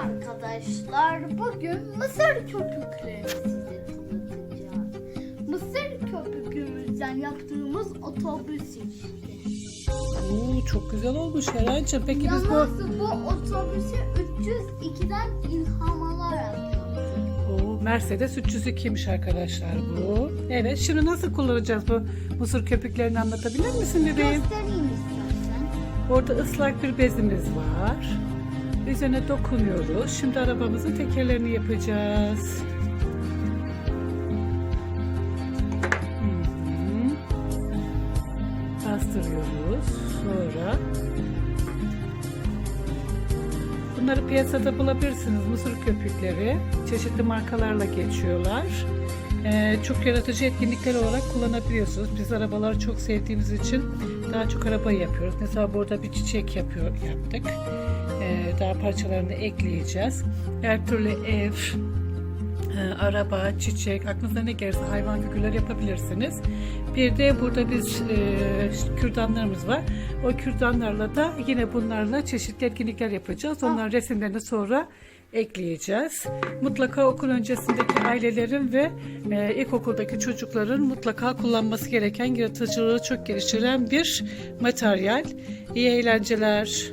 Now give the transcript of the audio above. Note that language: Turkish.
arkadaşlar. Bugün mısır köpüklerini tanıtacağım. Mısır köpüğümüzden yaptığımız otobüs işte. Oo, çok güzel olmuş Heren'cim. Peki biz bu... Yalnız bu otobüsü 302'den ilham alarak. Oo, Mercedes 302'ymiş arkadaşlar bu. Evet şimdi nasıl kullanacağız bu mısır köpüklerini anlatabilir misin bebeğim? Göstereyim istersen. Orada ıslak bir bezimiz var. Üzerine dokunuyoruz. Şimdi arabamızın tekerlerini yapacağız. Bastırıyoruz. Sonra bunları piyasada bulabilirsiniz. Mısır köpükleri. Çeşitli markalarla geçiyorlar. Ee, çok yaratıcı etkinlikler olarak kullanabiliyorsunuz. Biz arabaları çok sevdiğimiz için daha çok araba yapıyoruz. Mesela burada bir çiçek yapıyor yaptık. Ee, daha parçalarını ekleyeceğiz. Her türlü ev, araba, çiçek, aklınıza ne gelirse hayvan figürleri yapabilirsiniz. Bir de burada biz e, kürdanlarımız var. O kürdanlarla da yine bunlarla çeşitli etkinlikler yapacağız. Onların resimlerini sonra ekleyeceğiz. Mutlaka okul öncesindeki ailelerin ve e, ilkokuldaki çocukların mutlaka kullanması gereken yaratıcılığı çok geliştiren bir materyal. İyi eğlenceler.